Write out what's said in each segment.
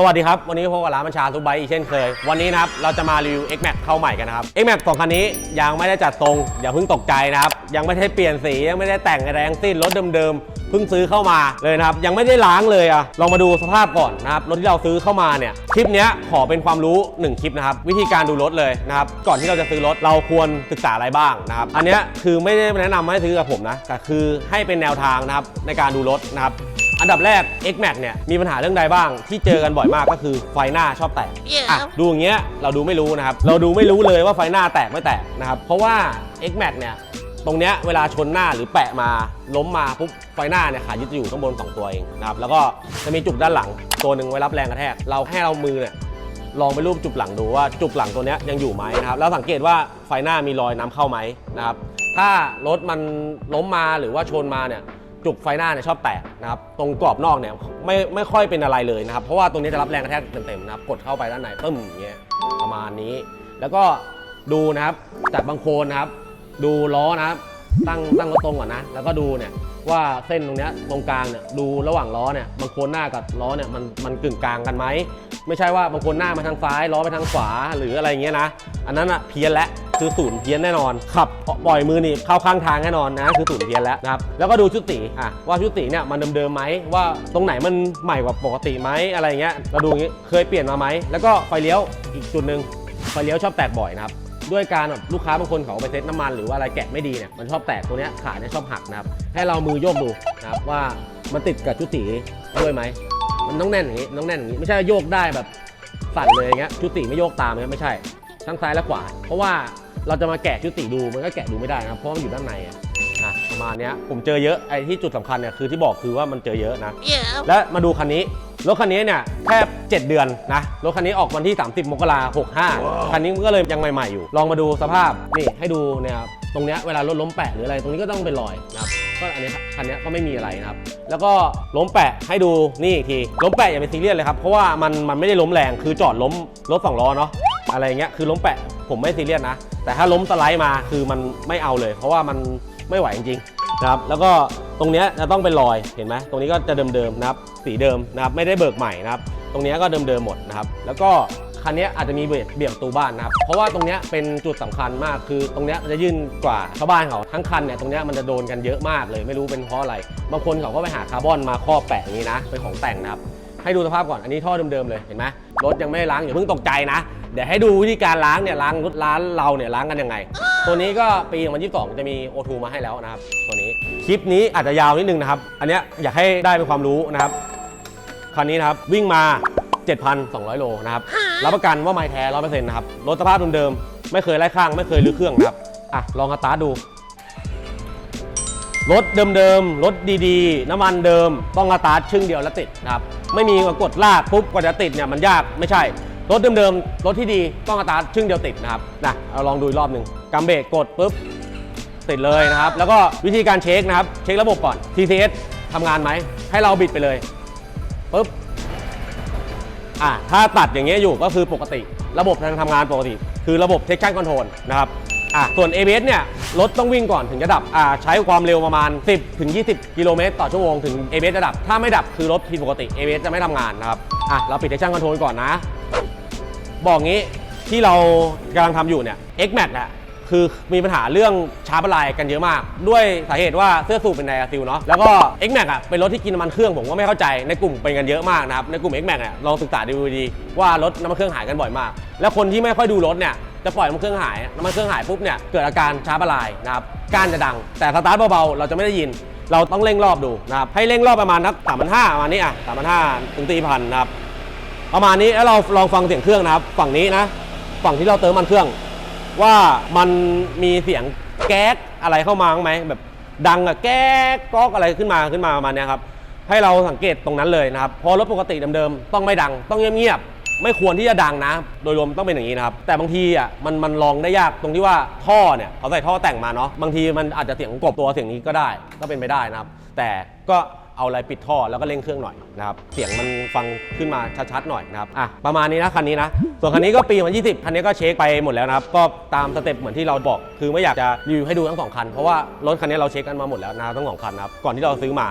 สวัสดีครับ วันนี้พบกับร้านบัญชาทุกไบอีกเช่นเคย วันนี้นะครับ เราจะมารีวิว X Max เข้าใหม่กันนะครับ X Max สองคันนี้ยังไม่ได้จัดทรง อย่าเพิ่งตกใจนะครับ ยังไม่ได้เปลี่ยนสียังไม่ได้แต่งอะไรทั้งสิ้นรถเดิมๆเพิ่งซื้อเข้ามาเลยนะครับ ยังไม่ได้ล้างเลยอะลองมาดูสภาพก่อนนะครับรถที่เราซื้อเข้ามาเนี่ยคลิปนี้ขอเป็นความรู้ 1 คลิปนะครับวิธีการดูรถเลยนะครับก่อนที่เราจะซื้อรถเราควรศึกษาอะไรบ้างนะครับอันนี้คือไม่ได้แนะนำให้ซื้อกับผมนะแต่คือให้เป็นแนวทางนะครับในการดูรถนะครับ อันดับแรก X Max เนี่ยมีปัญหาเรื่องใดบ้างที่เจอกันบ่อยมากก็คือไฟหน้าชอบแตก Yeah. อะดูอย่างเงี้ยเราดูไม่รู้นะครับ เราดูไม่รู้เลยว่าไฟหน้าแตกไม่แตกนะครับ เพราะว่า X Max เนี่ยตรงเนี้ยเวลาชนหน้าหรือแปะมาล้มมาปุ๊บไฟหน้าเนี่ยขายึดอยู่ข้างบนสองตัวเองนะครับแล้วก็จะมีจุกด้านหลังตัวหนึ่งไว้รับแรงกระแทกเราให้เรามือเนี่ย ลองไปรูปจุกหลังดูว่าจุกหลังตัวเนี้ยยังอยู่ไหมนะครับแล้วสังเกตว่าไฟหน้ามีรอยน้ำเข้าไหมนะครับถ้ารถมันล้มมาหรือว่าชนมาเนี่ย จุกไฟหน้าเนี่ยชอบแตกนะครับตรงกรอบนอกเนี่ยไม่ไม่ค่อยเป็นอะไรเลยนะครับ เพราะว่าตรงนี้จะรับแรงกระแทกเต็มๆนะครับกดเข้าไปด้านในตึ้มอย่างเงี้ยประมาณนี้ แล้วก็ดูนะครับจากบางโคนนะครับ ดูล้อนะครับ ตั้งตั้งรถตรงก่อนนะ แล้วก็ดูเนี่ยว่าเส้นตรงเนี้ยตรงกลางเนี่ยดูระหว่างล้อเนี่ยบางโคนหน้ากับล้อเนี่ยมันมันกึ่งกลางกันไหมไม่ใช่ว่าบางโคนหน้ามาทางซ้ายล้อไปทางขวาหรืออะไรเงี้ยนะ อันนั้นอะเพี้ยนแล้ว คือศูนย์เพี้ยนแน่นอน ขับปล่อยมือหนี่เข้าข้างทางแน่นอนนะ คือศูนย์เพี้ยนแล้วนะครับ แล้วก็ดูชุดสีอะว่าชุดสีเนี่ยมันเดิมๆไหมว่าตรงไหนมันใหม่กว่าปกติไหมอะไรเงี้ยเราดูอย่างงี้เคยเปลี่ยนมาไหมแล้วก็ไฟเลี้ยวอีกจุดหนึ่งไฟเลี้ยวชอบแตกบ่อยนะครับด้วยการแบบลูกค้าบางคนเขาเอาไปเซ็ตน้ำมันหรือว่าอะไรแกะไม่ดีเนี่ยมันชอบแตกตัวเนี้ยขาเนี่ยชอบหักนะครับให้เรามือโยกดูนะครับว่ามันติดกับชุดสีด้วยไหมมันต้องแน่นอย่างงี้ต้องแน่นอย่างงี้ไม่ใช่โยกได้แบบสั่นเลยอย่างเงี้ยชุดสีไม่โยกตามเนี่ยไม่ใช่ทั้งซ้ายและขวา เพราะว่า เราจะมาแกะชุดสีดูมันก็แกะดูไม่ได้นะครับเพราะมันอยู่ด้านในอะอะประมาณเนี้ยผมเจอเยอะไอ้ที่จุดสำคัญเนี่ยคือที่บอกคือว่ามันเจอเยอะนะ Yeah. และมาดูคันนี้ รถคันนี้เนี่ยแค่ 7 เดือนนะ รถคันนี้ออกวันที่ 30 มกราคม65คันนี้มันก็เลยยังใหม่ ๆ อยู่ ลองมาดูสภาพ นี่ให้ดูเนี่ยครับตรงเนี้ยเวลารถล้มแปะหรืออะไร ตรงนี้ก็ต้องเป็นรอยนะครับ ก็อันนี้คันนี้ก็ไม่มีอะไรนะครับ แล้วก็ล้มแปะให้ดูนี่อีกทีล้มแปะอย่าไปซีเรียสเลยครับ เพราะว่ามันมันไม่ได้ล้มแรง คือจอดล้มรถสองล้อเนาะ อะไรเงี้ย คือล้มแปะ ผมไม่ซีเรียสนะ แต่ถ้าล้มสไลด์มาคือมันไม่เอาเลย เพราะว่ามันไม่ไหวจริงๆนะครับแล้วก็ตรงเนี้ยจะต้องเป็นรอยเห็นไหมตรงนี้ก็จะเดิมๆนะครับสีเดิมนะครับไม่ได้เบิกใหม่นะครับตรงเนี้ยก็เดิมๆหมดนะครับแล้วก็คันนี้อาจจะมีเบี่ยงตูบ้านนะครับ เพราะว่าตรงเนี้ยเป็นจุดสำคัญมาก คือตรงเนี้ยมันจะยื่นกว่าชาวบ้านเขาทั้งคันเนี่ยตรงเนี้ยมันจะโดนกันเยอะมากเลย ไม่รู้เป็นเพราะอะไร บางคนเขาก็ไปหาคาร์บอนมาครอบแปะอย่างนี้นะ เป็นของแต่งนะครับ ให้ดูสภาพก่อน อันนี้ท่อเดิมๆเลย เห็นไหมรถยังไม่ได้ล้างอย่าเพิ่งตกใจนะ เดี๋ยวให้ดูวิธีการล้างเนี่ยล้างรถร้านเราเนี่ยล้างกันยังไง ตัวนี้ก็ปี2022 จะมี O2 มาให้แล้วนะครับ ตัวนี้คลิปนี้อาจจะยาวนิดนึงนะครับ อันเนี้ยอยากให้ได้เป็นความรู้นะครับคันนี้นะครับวิ่งมา 7,200 โลนะครับรับประกันว่าไม่แท้100%นะครับรถสภาพเดิมๆไม่เคยไล่ข้าง ไม่เคยลื้อเครื่องนะครับอะลองสตาร์ทดูรถเดิมๆ รถดีๆ น้ำมันเดิม ต้องสตาร์ทชึ่งเดียวแล้วติดนะครับ ไม่มีกดลากปุ๊บกว่าจะติดเนี่ยมันยากไม่ใช่ รถเดิมๆ รถที่ดีต้องสตาร์ทชึ่งเดียวติดนะครับนะเอาลองดูอีกรอบหนึ่งกำเบรกกดปุ๊บติดเลยนะครับ แล้วก็วิธีการเช็คนะครับ เช็คระบบก่อน TCS ทำงานไหม ให้เราบิดไปเลยปุ๊บอะถ้าตัดอย่างเงี้ยอยู่ก็คือปกติ ระบบทางงานปกติ คือระบบ traction control นะครับอะส่วน ABS เนี่ยรถต้องวิ่งก่อนถึงจะดับอ่าใช้ความเร็วประมาณ 10 ถึง 20 กิโลเมตรต่อชั่วโมงถึง ABS จะดับ ถ้าไม่ดับคือรถผิดปกติ ABS จะไม่ทำงานนะครับอะเราปิด traction control ก่อนนะ บอกงี้ที่เรากำลังทำอยู่เนี่ย X Max อะคือมีปัญหาเรื่องชาร์ปลายกันเยอะมาก ด้วยสาเหตุว่าเสื้อสูบเป็นไดอะซิลเนาะแล้วก็ X Max อะเป็นรถที่กินน้ำมันเครื่องผมก็ไม่เข้าใจในกลุ่มเป็นกันเยอะมากนะครับในกลุ่ม X Max เนี่ยลองศึกษาดูดีๆว่ารถน้ำมันเครื่องหายกันบ่อยมาก แล้วคนที่ไม่ค่อยดูรถเนี่ยจะปล่อยน้ำมันเครื่องหายน้ำมันเครื่องหายปุ๊บเนี่ยเกิดอาการชาร์ปลายนะครับก้านจะดัง แต่สตาร์ทเบาๆเราจะไม่ได้ยิน เราต้องเร่งรอบดูนะครับให้เร่งรอบประมาณนักสามพันห้าประมาณนี้อะสามพันห้าถึงตีพันนะครับ ประมาณนี้แล้วเราลองฟังเสียงเครื่องนะครับ ฝั่งนี้นะ ฝั่งที่เราเติมมันเครื่อง ว่ามันมีเสียงแก๊กอะไรเข้ามาไหมแบบดังอะแก๊กก๊อกอะไรขึ้นมาขึ้นมาประมาณนี้ครับให้เราสังเกตตรงนั้นเลยนะครับพอรถปกติเดิมๆต้องไม่ดัง ต้องเงียบๆไม่ควรที่จะดังนะ โดยรวมต้องเป็นอย่างนี้นะครับ แต่บางทีอะมันมันลองได้ยากตรงที่ว่าท่อเนี่ยเขาใส่ท่อแต่งมาเนาะบางทีมันอาจจะเสียงกบตัวเสียงนี้ก็ได้ก็เป็นไปได้นะครับ แต่ก็ เอาอะไรปิดท่อแล้วก็เร่งเครื่องหน่อยนะครับเสียงมันฟังขึ้นมาชัดๆหน่อยนะครับอะประมาณนี้นะคันนี้นะ ส่วนคันนี้ก็ปี 2020 คันนี้ก็เช็คไปหมดแล้วนะครับก็ตามสเต็ปเหมือนที่เราบอกคือไม่อยากจะรีวิวให้ดูทั้งสองคันเพราะว่ารถคันนี้เราเช็คกันมาหมดแล้วนะทั้งสองคันนะครับก่อนที่เราซื้อมา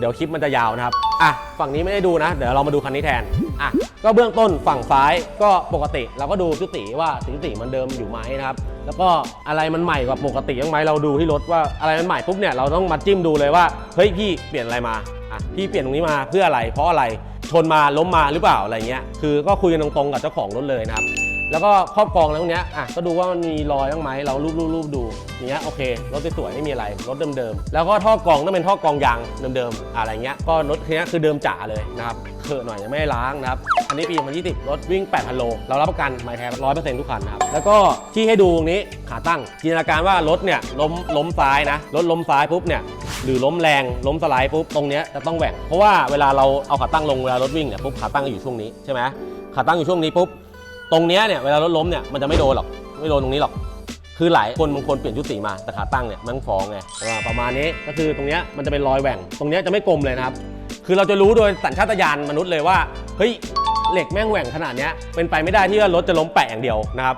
เดี๋ยวคลิปมันจะยาวนะครับ อะ ฝั่งนี้ไม่ได้ดูนะ เดี๋ยวเรามาดูคันนี้แทน อะ ก็เบื้องต้นฝั่งซ้ายก็ปกติ เราก็ดูชุดสีว่าสีสีมันเดิมอยู่ไหมนะครับ แล้วก็อะไรมันใหม่กว่าปกติยังไหมเราดูที่รถว่าอะไรมันใหม่ปุ๊บเนี่ยเราต้องมาจิ้มดูเลยว่า เฮ้ยพี่เปลี่ยนอะไรมา อะ พี่เปลี่ยนตรงนี้มาเพื่ออะไร เพราะอะไร ชนมาล้มมาหรือเปล่าอะไรเงี้ย คือก็คุยกันตรงๆกับเจ้าของรถเลยนะครับ แล้วก็ครอบกรองแล้วเนี้ยอะก็ดูว่ามันมีรอยบ้างไหมเรารูปรูปรูปดูอย่างเงี้ยโอเครถสวยๆไม่มีอะไรรถเดิมๆแล้วก็ท่อกองต้องเป็นท่อกองยางเดิมๆอะไรเงี้ยก็รถคันนี้ยคือเดิมจ๋าเลยนะครับเถอะหน่อยยังไม่ได้ล้างนะครับอันนี้ปี2020รถวิ่ง 8,000 โล เรารับประกันไมล์แท้ร้อยเปอร์เซ็นต์ทุกคันนะครับแล้วก็ที่ให้ดูตรงนี้ขาตั้งจินตนาการว่ารถเนี่ยล้มล้มซ้ายนะรถล้มซ้ายปุ๊บเนี่ยหรือล้มแรงล้มสไลด์ปุ๊บตรงเนี้ยจะต้องแหว่งเพราะว่าเวลาเราเอาขาตั้งลงเวลารถวิ่งเนี่ยปุ๊บขาตั้งอยู่ช่วงนี้ใช่ไหมขาตั้งอยู่ช่วงนี้ปุ๊บ ตรงเนี้ยเนี่ยเวลารถล้มเนี่ยมันจะไม่โดนหรอกไม่โดนตรงนี้หรอก คือหลายคนบางคนเปลี่ยนชุดสีมาแต่ขาตั้งเนี่ยมันฟ้องไงว่าประมาณนี้ก็คือตรงเนี้ยมันจะเป็นรอยแหว่ง ตรงเนี้ยจะไม่กลมเลยนะครับ คือเราจะรู้โดยสัญชาตญาณมนุษย์เลยว่าเฮ้ยเหล็กแม่งแหว่งขนาดเนี้ยเป็นไปไม่ได้ที่ว่ารถจะล้มแปะอย่างเดียวนะครับ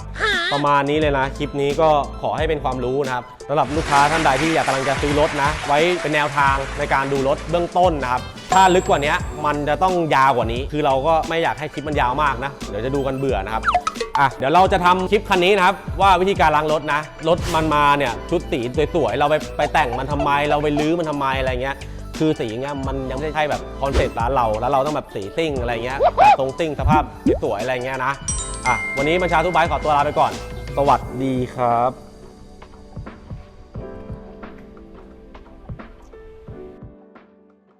ประมาณนี้เลยนะ คลิปนี้ก็ขอให้เป็นความรู้นะครับสำหรับลูกค้าท่านใดที่อยากกำลังจะซื้อรถนะ ไว้เป็นแนวทางในการดูรถเบื้องต้นนะครับ ถ้าลึกกว่านี้มันจะต้องยาวกว่านี้ คือเราก็ไม่อยากให้คลิปมันยาวมากนะ เดี๋ยวจะดูกันเบื่อนะครับอะเดี๋ยวเราจะทำคลิปคันนี้นะครับ ว่าวิธีการล้างรถนะ รถมันมาเนี่ยชุดสีสวยๆเราไปไปแต่งมันทำไม เราไปลื้อมันทำไมอะไรเงี้ยคือสีเงี้ยมันยังไม่ใช่แบบคอนเซ็ปต์ร้านเรา แล้วเราต้องแบบสีซิ่งอะไรเงี้ยแต่ตรงซิ่งสภาพสวยอะไรเงี้ยนะอะวันนี้บัญชาทุกไบค์ขอตัวลาไปก่อน สวัสดีครับ